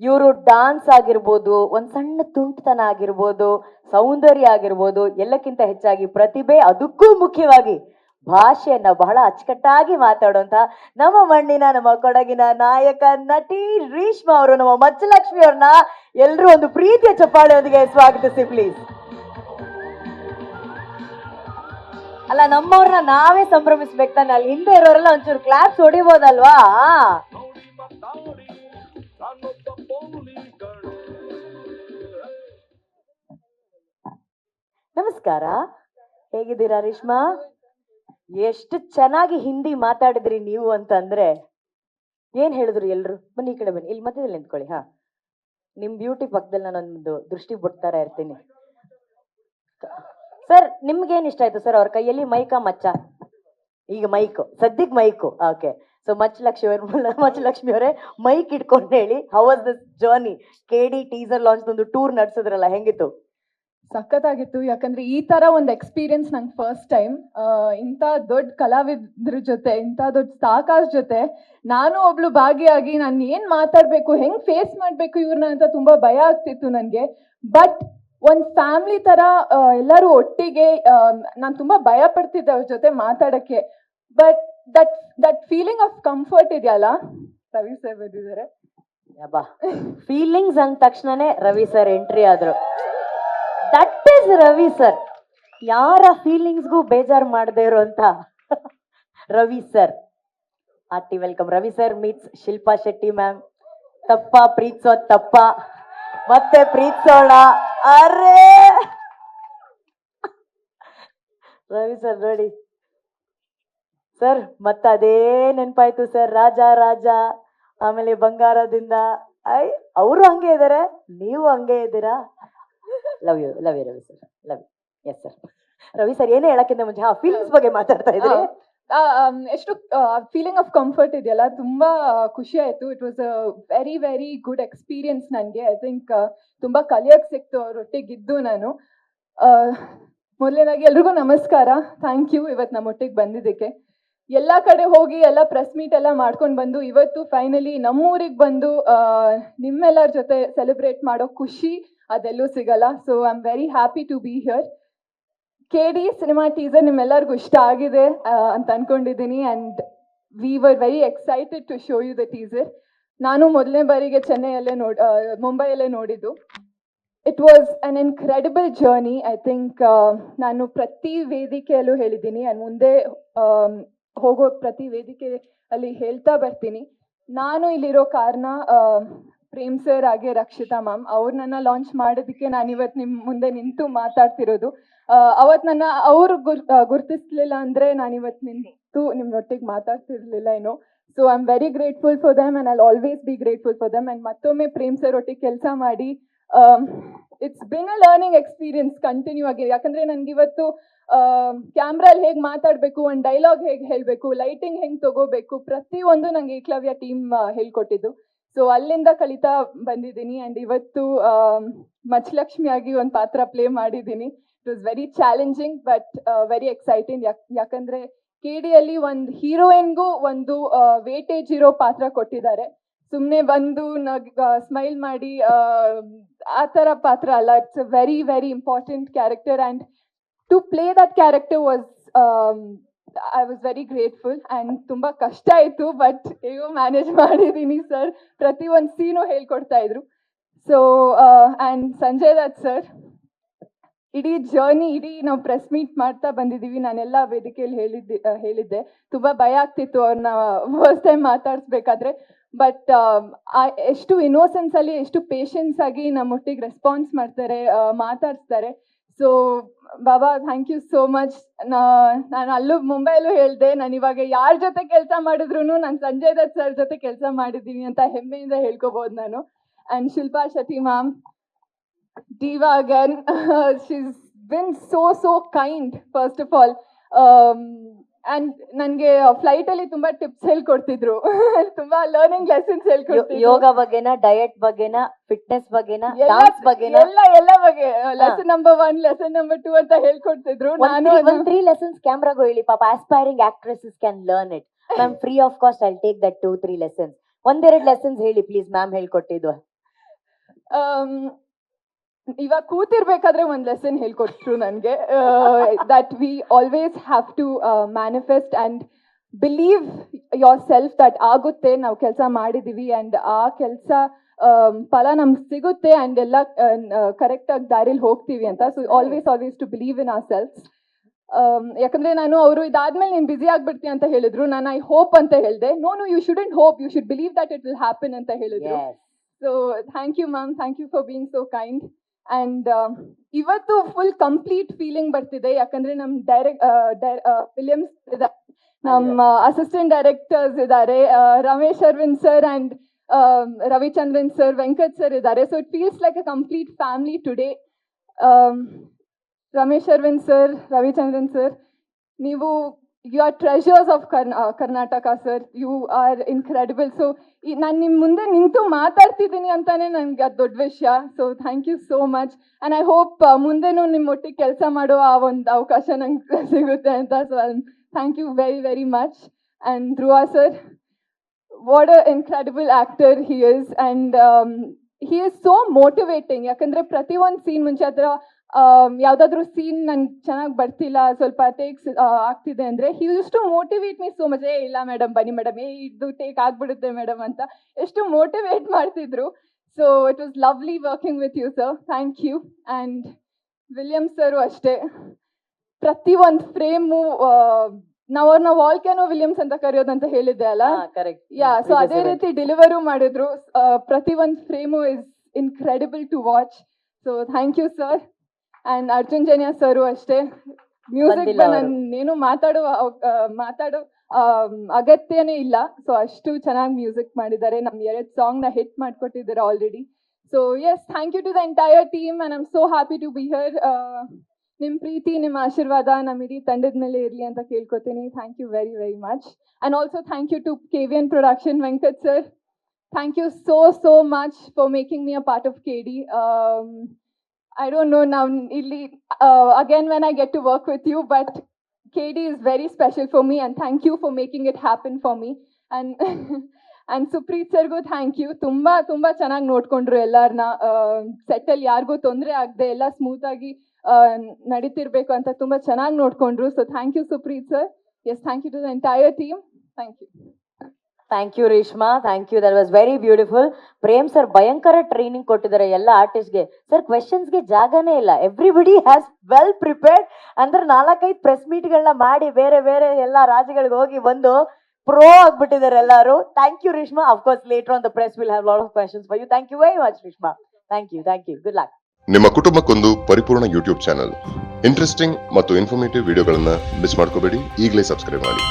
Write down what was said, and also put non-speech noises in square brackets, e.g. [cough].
ಇವರು ಡಾನ್ಸ್ ಆಗಿರ್ಬೋದು, ಒಂದು ಸಣ್ಣ ತುಂಟತನ ಆಗಿರ್ಬೋದು, ಸೌಂದರ್ಯ ಆಗಿರ್ಬೋದು, ಎಲ್ಲಕ್ಕಿಂತ ಹೆಚ್ಚಾಗಿ ಪ್ರತಿಭೆ ಅದಕ್ಕೂ ಮುಖ್ಯವಾಗಿ ಭಾಷೆಯನ್ನ ಬಹಳ ಅಚ್ಚುಕಟ್ಟಾಗಿ ಮಾತಾಡುವಂತ ನಮ್ಮ ಮಣ್ಣಿನ, ನಮ್ಮ ಕೊಡಗಿನ ನಾಯಕ, ನಟಿ ರೀಶ್ಮಾ ಅವರು, ನಮ್ಮ ಮಚ್ಚಲಕ್ಷ್ಮಿ ಅವ್ರನ್ನ ಎಲ್ಲರೂ ಒಂದು ಪ್ರೀತಿಯ ಚಪ್ಪಾಳೆಯೊಂದಿಗೆ ಸ್ವಾಗತಿಸಿ ಪ್ಲೀಸ್ ಅಲ್ಲ, ನಮ್ಮವ್ರನ್ನ ನಾವೇ ಸಂಭ್ರಮಿಸ್ಬೇಕು ತಾನೆ? ಅಲ್ಲಿ ಹಿಂದೆ ಇರೋರೆಲ್ಲ ಒಂಚೂರು ಕ್ಲಾಪ್ಸ್ ಹೊಡಿಬೋದಲ್ವಾ? ನಮಸ್ಕಾರ. ಹೇಗಿದ್ದೀರಾ ರೇಷ್ಮಾ? ಎಷ್ಟು ಚೆನ್ನಾಗಿ ಹಿಂದಿ ಮಾತಾಡಿದ್ರಿ ನೀವು ಅಂತಂದ್ರೆ, ಏನ್ ಹೇಳಿದ್ರು ಎಲ್ರು? ಬನ್ನಿ ಈ ಕಡೆ ಬನ್ನಿ. ಇಲ್ಲಿ ಮಧ್ಯದಲ್ಲಿ ನಿಂತ್ಕೊಳ್ಳಿ, ಹಾ. ನಿಮ್ ಬ್ಯೂಟಿ ಪಕ್ಕದಲ್ಲಿ ನಾನೊಂದು ದೃಷ್ಟಿ ಬಿಡ್ತಾರ ಇರ್ತೀನಿ. ಸರ್ ನಿಮ್ಗೇನ್ ಇಷ್ಟ ಆಯ್ತು? ಸರ್ ಅವ್ರ ಕೈಯಲ್ಲಿ ಮೈಕ ಮಚ್ಚ? ಈಗ ಮೈಕ್ ಸದ್ಯಕ್ mike okay so much Lakshmi ಅವ್ರ ಮಚ್ ಲಕ್ಷ್ಮಿ ಅವರೇ ಮೈಕ್ ಇಟ್ಕೊಂಡು ಹೇಳಿ how was this journey K D teaser launch ಒಂದು ಟೂರ್ ನಡೆಸಿದ್ರಲ್ಲ, ಹೆಂಗಿತ್ತು? ಸಖತ್ತಾಗಿತ್ತು. ಯಾಕಂದ್ರೆ ಈ ತರ ಒಂದು ಎಕ್ಸ್ಪೀರಿಯನ್ಸ್ ನಂಗೆ ಫಸ್ಟ್ ಟೈಮ್ ಇಂಥ ದೊಡ್ಡ ಕಲಾವಿದ್ರ ಜೊತೆ, ಇಂಥ ದೊಡ್ಡ ಸಾಕಾಸ್ ಜೊತೆ ನಾನು ಒಬ್ಳು ಭಾಗಿಯಾಗಿ ನಾನು ಏನ್ ಮಾತಾಡ್ಬೇಕು, ಹೆಂಗ್ ಫೇಸ್ ಮಾಡ್ಬೇಕು ಇವ್ರನ್ನ ಅಂತ ತುಂಬಾ ಭಯ ಆಗ್ತಿತ್ತು ನನಗೆ. ಬಟ್ ಒಂದ್ ಫ್ಯಾಮಿಲಿ ತರ ಎಲ್ಲರೂ ಒಟ್ಟಿಗೆ ನಾನು ತುಂಬಾ ಭಯ ಪಡ್ತಿದ್ದೆ ಅವ್ರ ಜೊತೆ ಮಾತಾಡಕ್ಕೆ. But that that feeling of comfort ಇದೆಯಲ್ಲ, ರವಿ ಸರ್ ಬಂದಿದ್ದಾರೆ. ಫೀಲಿಂಗ್ಸ್ ಅಂದ ತಕ್ಷಣನೇ ರವಿ ಸರ್ ಎಂಟ್ರಿ ಆದ್ರು. ದಟ್ ಇಸ್ ರವಿ ಸರ್ ಯಾರ ಫೀಲಿಂಗ್ಸ್ಗೂ ಬೇಜಾರು ಮಾಡದೇ ಇರುವಂತ Ravi sir RT welcome Ravi sir meets Shilpa Shetty ma'am ತಪ್ಪ, ಪ್ರೀತ್ಸೋ, ತಪ್ಪ. ಮತ್ತೆ ಪ್ರೀತ್ಸೋಣ. ಅರೇ! ರವಿ ಸರ್ ನೋಡಿ. ಸರ್ ಮತ್ತೆ ಅದೇ ನೆನಪಾಯ್ತು ಸರ್ ರಾಜ ರಾಜ. ಆಮೇಲೆ ಬಂಗಾರದಿಂದ. ಐ, ಅವರು ಹಂಗೆ ಇದಾರೆ, ನೀವು ಹಂಗೆ ಇದ್ದೀರಾ? Love you love you Ravi sir love yes sir Ravi sir ಏನೇ ಹೇಳಕ್ಕಿಂತ ಮುಂಚೆ ಆ ಫೀಲಿಂಗ್ಸ್ ಬಗ್ಗೆ ಮಾತಾಡ್ತಾ ಇದ್ದೀನಿ ಎಷ್ಟು ಫೀಲಿಂಗ್ ಆಫ್ ಕಂಫರ್ಟ್ ಇದೆಯಲ್ಲ? ತುಂಬಾ ಖುಷಿ ಆಯ್ತು. It was a very very good experience ನನಗೆ. ಐ ಥಿಂಕ್ ತುಂಬಾ ಕಲಿಯಕ್ ಸಿಕ್ತು ಅವರೊಟ್ಟಿಗಿದ್ದು ನಾನು. ಮೊದಲನೇದಾಗಿ ಎಲ್ರಿಗೂ ನಮಸ್ಕಾರ. ಥ್ಯಾಂಕ್ ಯು ಇವತ್ತು ನಮ್ಮ ಒಟ್ಟಿಗೆ ಬಂದಿದ್ದಕ್ಕೆ. ಎಲ್ಲ ಕಡೆ ಹೋಗಿ ಎಲ್ಲ ಪ್ರೆಸ್ ಮೀಟ್ ಎಲ್ಲ ಮಾಡ್ಕೊಂಡು ಬಂದು, ಇವತ್ತು ಫೈನಲಿ ನಮ್ಮೂರಿಗೆ ಬಂದು ನಿಮ್ಮೆಲ್ಲರ ಜೊತೆ ಸೆಲೆಬ್ರೇಟ್ ಮಾಡೋ ಖುಷಿ ಅದೆಲ್ಲೂ ಸಿಗಲ್ಲ. So I am very happy to be here K D cinema teaser ನಿಮ್ಮೆಲ್ಲರಿಗೂ ಇಷ್ಟ ಆಗಿದೆ ಅಂತ ಅಂದ್ಕೊಂಡಿದ್ದೀನಿ and we were very excited to show you the teaser ನಾನು ಮೊದಲನೇ ಬಾರಿಗೆ ಚೆನ್ನೈಯಲ್ಲೇ ನೋಡ್ ಮುಂಬೈಯಲ್ಲೇ ನೋಡಿದ್ದು. It was an incredible journey I think ನಾನು ಪ್ರತಿ ವೇದಿಕೆಯಲ್ಲೂ ಹೇಳಿದ್ದೀನಿ. ಆ್ಯಂಡ್ ಮುಂದೆ ಹೋಗೋ ಪ್ರತಿ ವೇದಿಕೆ ಅಲ್ಲಿ ಹೇಳ್ತಾ ಬರ್ತೀನಿ. ನಾನು ಇಲ್ಲಿರೋ ಕಾರಣ ಪ್ರೇಮ್ ಸರ್ ಹಾಗೆ ರಕ್ಷಿತಾ ಮ್ಯಾಮ್ ಅವ್ರ ನನ್ನ ಲಾಂಚ್ ಮಾಡೋದಕ್ಕೆ ನಾನು ಇವತ್ತು ನಿಮ್ಮ ಮುಂದೆ ನಿಂತು ಮಾತಾಡ್ತಿರೋದು. ಅವತ್ತು ನನ್ನ, ಅವ್ರು ಗುರ್ ಗುರ್ತಿಸ್ಲಿಲ್ಲ ಅಂದರೆ ನಾನು ಇವತ್ತು ನಿಂತು ನಿಮ್ಮೊಟ್ಟಿಗೆ ಮಾತಾಡ್ತಿರ್ಲಿಲ್ಲ ಏನೋ. So I am very grateful for them and I always be grateful for them and ಮತ್ತೊಮ್ಮೆ ಪ್ರೇಮ್ ಸರ್ ಒಟ್ಟಿಗೆ ಕೆಲಸ ಮಾಡಿ it's been a learning experience continue ಆಗಿ. ಯಾಕಂದರೆ ನನಗೆ ಇವತ್ತು ಕ್ಯಾಮ್ರಲ್ಲಿ ಹೇಗೆ ಮಾತಾಡಬೇಕು, ಒಂದು ಡೈಲಾಗ್ ಹೇಗೆ ಹೇಳಬೇಕು ಲೈಟಿಂಗ್ ಹೆಂಗೆ ತಗೋಬೇಕು, ಪ್ರತಿಯೊಂದು ನನಗೆ ಏಕಲವ್ಯ ಟೀಮ್ ಹೇಳ್ಕೊಟ್ಟಿದ್ದು. ಸೊ ಅಲ್ಲಿಂದ ಕಲಿತಾ ಬಂದಿದ್ದೀನಿ ಅಂಡ್ ಇವತ್ತು ಮಚ್ಚಲಕ್ಷ್ಮಿಯಾಗಿ ಒಂದು ಪಾತ್ರ ಪ್ಲೇ ಮಾಡಿದ್ದೀನಿ. It was very challenging but very exciting ಯಾಕಂದ್ರೆ ಕೆ ಡಿಯಲ್ಲಿ ಒಂದು ಹೀರೋಯಿನ್ಗೂ ಒಂದು ವೇಟೇಜ್ ಇರೋ ಪಾತ್ರ ಕೊಟ್ಟಿದ್ದಾರೆ. ಸುಮ್ಮನೆ ಬಂದು ನಗ್ ಸ್ಮೈಲ್ ಮಾಡಿ, ಆ ಥರ ಪಾತ್ರ ಅಲ್ಲ. It's a very very important character and to play that character was I was very grateful and ತುಂಬ ಕಷ್ಟ ಆಯಿತು ಬಟ್ ಹೇಗೋ ಮ್ಯಾನೇಜ್ ಮಾಡಿದ್ದೀನಿ ಸರ್ ಪ್ರತಿ ಒಂದು ಸೀನು ಹೇಳ್ಕೊಡ್ತಾ ಇದ್ರು. So and Sanjay Dutt sir ಇಡೀ ಜರ್ನಿ ಇಡೀ ನಾವು ಪ್ರೆಸ್ ಮೀಟ್ ಮಾಡ್ತಾ ಬಂದಿದ್ದೀವಿ ನಾನೆಲ್ಲ ವೇದಿಕೆಯಲ್ಲಿ ಹೇಳಿದ್ದೆ ಹೇಳಿದ್ದೆ. ತುಂಬ ಭಯ ಆಗ್ತಿತ್ತು ಅವ್ರನ್ನ ಫಸ್ಟ್ ಟೈಮ್ ಮಾತಾಡಿಸ್ಬೇಕಾದ್ರೆ. ಬಟ್ ಎಷ್ಟು ಇನ್ನೋಸೆನ್ಸಲ್ಲಿ ಎಷ್ಟು ಪೇಷನ್ಸ್ ಆಗಿ ನಮ್ಮೊಟ್ಟಿಗೆ ರೆಸ್ಪಾನ್ಸ್ ಮಾಡ್ತಾರೆ ಮಾತಾಡ್ಸ್ತಾರೆ. So Baba thank you so much ನಾನು ಅಲ್ಲೂ ಮುಂಬೈಲೂ ಹೇಳಿದೆ ನಾನು ಇವಾಗ ಯಾರ ಜೊತೆ ಕೆಲಸ ಮಾಡಿದ್ರು ನಾನು ಸಂಜಯ್ ದತ್ ಸರ್ ಜೊತೆ ಕೆಲಸ ಮಾಡಿದ್ದೀನಿ ಅಂತ ಹೆಮ್ಮೆಯಿಂದ ಹೇಳ್ಕೋಬಹುದು ನಾನು and Shilpa Shetty ma'am Diva again. [laughs] she's been so so kind first of. Um, and ನನಗೆ ಫ್ಲೈಟ್ ಅಲ್ಲಿ ತುಂಬಾ ಟಿಪ್ಸ್ ಹೇಳ್ಕೊಡ್ತಿದ್ರು. [laughs] ತುಂಬಾ ಲರ್ನಿಂಗ್ ಲೆಸನ್ಸ್ ಹೇಳ್ಕೊಡ್ತಿದ್ರು. ಯೋಗ ಬಗ್ಗೆನಾ ಡಯಟ್ ಬಗ್ಗೆನಾ ಫಿಟ್ನೆಸ್ ಬಗ್ಗೆನ ಡಾನ್ಸ್ ಬಗ್ಗೆನಾ? ಎಲ್ಲ ಎಲ್ಲ ಬಗ್ಗೆ lesson number one lesson number two ಅಂತ ಹೇಳ್ಕೊಡ್ತಿದ್ರು. ನಾನು ಒಂದ್ ತ್ರೀ ಲೆಸನ್ಸ್ ಕ್ಯಾಮ್ರಾಗೂ ಹೇಳಿ ಪಾಪ aspiring actresses can learn it ma'am free of cost I take that two three lessons ಒಂದೆರಡು ಲೆಸನ್ಸ್ ಹೇಳಿ ಪ್ಲೀಸ್ ಮ್ಯಾಮ್ ಹೇಳ್ಕೊಟ್ಟಿದ್ದು. ಇವಾಗ ಕೂತಿರ್ಬೇಕಾದ್ರೆ ಒಂದು ಲೆಸನ್ ಹೇಳ್ಕೊಟ್ರು ನನಗೆ. That we always have to manifest and believe yourself that ಆಗುತ್ತೆ ನಾವು ಕೆಲಸ ಮಾಡಿದ್ದೀವಿ ಅಂಡ್ ಆ ಕೆಲಸ ಫಲ ನಮ್ಗೆ ಸಿಗುತ್ತೆ ಅಂಡ್ ಎಲ್ಲ ಕರೆಕ್ಟಾಗಿ ದಾರಿಲಿ ಹೋಗ್ತೀವಿ ಅಂತ. So always always to believe in ourself ಯಾಕಂದ್ರೆ ನಾನು ಅವರು ಇದಾದ್ಮೇಲೆ ನೀನು ಬ್ಯುಸಿ ಆಗ್ಬಿಡ್ತೀನಿ ಅಂತ ಹೇಳಿದ್ರು. ನಾನು ಐ ಹೋಪ್ ಅಂತ ಹೇಳಿದೆ. No no you shouldn't hope you should believe that it will happen ಅಂತ ಹೇಳಿದ್ರು. So thank you ma'am thank you for being so kind and ಇವತ್ತು ಫುಲ್ ಕಂಪ್ಲೀಟ್ ಫೀಲಿಂಗ್ ಬರ್ತಿದೆ. ಯಾಕಂದ್ರೆ ನಮ್ ಡೈರೆಕ್ಟ್ ಫಿಲಿಮ್ಸ್ ನಮ್ಮ ಅಸಿಸ್ಟೆಂಟ್ ಡೈರೆಕ್ಟರ್ಸ್ ಇದ್ದಾರೆ. Ramesh Aravind sir and Ravichandran sir Venkat sir ಇದ್ದಾರೆ. So it feels like a complete family today Ramesh Aravind sir Ravichandran sir ನೀವು you are treasures of Karnataka sir you are incredible so ನಾನು ನಿಮ್ಮ ಮುಂದೆ ನಿಂತು ಮಾತಾಡ್ತಿದ್ದೀನಿ ಅಂತಾನೆ ನನಗೆ ಅದು ದೊಡ್ಡ ವಿಷಯ. So thank you so much and I hope ಮುಂದೆನೂ ನಿಮ್ಮ ಒಟ್ಟಿಗೆ ಕೆಲಸ ಮಾಡೋ ಆ ಒಂದು ಅವಕಾಶ ನಂಗೆ [laughs] ಸಿಗುತ್ತೆ ಅಂತ. So thank you very very much and Dhruva sir what a incredible actor he is and he is so motivating ಯಾಕಂದರೆ ಪ್ರತಿ ಒಂದು ಸೀನ್ ಮುಂಚೆ ಹತ್ರ ಯಾವುದಾದ್ರೂ ಸೀನ್ ನನ್ಗೆ ಚೆನ್ನಾಗಿ ಬರ್ತಿಲ್ಲ ಸ್ವಲ್ಪ ಟೇಕ್ಸ್ ಆಗ್ತಿದೆ ಅಂದರೆ he use to motivate me so much ಏ ಇಲ್ಲ ಮೇಡಮ್ ಬನ್ನಿ ಮೇಡಮ್ ಏ ಇದು ಟೇಕ್ ಆಗ್ಬಿಡುತ್ತೆ ಮೇಡಮ್ ಅಂತ. ಎಷ್ಟು ಮೋಟಿವೇಟ್ ಮಾಡ್ತಿದ್ರು. So it was lovely working with you sir thank you and William sir ಅಷ್ಟೇ. ಪ್ರತಿ ಒಂದು ಫ್ರೇಮು ನಾವು ಅವ್ರನ್ನ ವಾಲ್ಕ್ಯಾನೋ ವಿಲಿಯಮ್ಸ್ ಅಂತ ಕರೆಯೋದಂತ ಹೇಳಿದ್ದೆ ಅಲ್ಲ? ಕರೆಕ್ಟ್ ಯಾ ಸೊ ಅದೇ ರೀತಿ ಡೆಲಿವರು ಮಾಡಿದ್ರು. ಪ್ರತಿ ಒಂದು frame is incredible to watch so thank you sir and Arjun Janya sir ಅಷ್ಟೇ. ಮ್ಯೂಸಿಕ್ ಬಂದಿಲ್ಲ ಮಾತಾಡುವ ನಾನೇನು ಮಾತಾಡೋ ಆಮ್, ಅಗತ್ಯನೇ ಇಲ್ಲ. ಸೊ ಅಷ್ಟು ಚೆನ್ನಾಗಿ ಮ್ಯೂಸಿಕ್ ಮಾಡಿದ್ದಾರೆ. ನಮ್ಮ ಎರಡು ನ hit ಮಾಡ್ಕೊಟ್ಟಿದ್ದಾರೆ already so yes thank you to the entire team I I'm so happy to be here ನಿಮ್ಮ ಪ್ರೀತಿ ನಿಮ್ಮ ಆಶೀರ್ವಾದ ನಮ್ಮ ಇಡೀ ತಂಡದ ಮೇಲೆ ಇರಲಿ ಅಂತ ಕೇಳ್ಕೊತೀನಿ. Thank you very very much and also thank you to K V N production Venkat sir thank you so so much for making me a part of K D I don't know now, Illy, uh, again when I get to work with you, but KD is very special for me and thank you for making it happen for me. And and Supreeth ಸರ್ಗೂ thank you ತುಂಬ ತುಂಬ ಚೆನ್ನಾಗಿ ನೋಡ್ಕೊಂಡ್ರು ಎಲ್ಲರನ್ನ ಸೆಟ್ಟಲ್ಲಿ ಯಾರಿಗೂ ತೊಂದರೆ ಆಗದೆ ಎಲ್ಲ ಸ್ಮೂತಾಗಿ ನಡೀತಿರ್ಬೇಕು ಅಂತ ತುಂಬ ಚೆನ್ನಾಗಿ ನೋಡ್ಕೊಂಡ್ರು So thank you Supreet sir. Yes, thank you to the entire team. Thank you thank you Reshma thank you that was very beautiful Prem sir ಭಯಂಕರ ಟ್ರೈನಿಂಗ್ ಕೊಟ್ಟಿದ್ದಾರೆ ಎಲ್ಲ ಆರ್ಟಿಸ್ಟ್ಗೆ ಸರ್ ಕ್ವೆಶನ್ಸ್ಗೆ ಜಾಗನೇ ಇಲ್ಲ. ಎವ್ರಿಬಡಿ ಹ್ಯಾಸ್ ವೆಲ್ ಪ್ರಿಪೇರ್ಡ್ ಅಂದ್ರೆ ನಾಲ್ಕೈದು press ಮೀಟ್ಗಳನ್ನ ಮಾಡಿ ಬೇರೆ ಬೇರೆ ಎಲ್ಲ ರಾಜ್ಯಗಳಿಗೆ ಹೋಗಿ ಬಂದು ಪ್ರೋ ಆಗ್ಬಿಟ್ಟಿದ್ದಾರೆ ಎಲ್ಲರೂ. Thank you Reshma of course later on the press will have lot of questions for you thank you very much Reshma thank you thank you good luck ನಿಮ್ಮ ಕುಟುಂಬಕ್ಕೊಂದು ಪರಿಪೂರ್ಣ ಯೂಟ್ಯೂಬ್ ಚಾನಲ್ ಇಂಟ್ರೆಸ್ಟಿಂಗ್ ಮತ್ತು informative ವಿಡಿಯೋಗಳನ್ನ miss ಮಾಡ್ಕೋಬೇಡಿ. ಈಗಲೇ subscribe ಮಾಡಿ.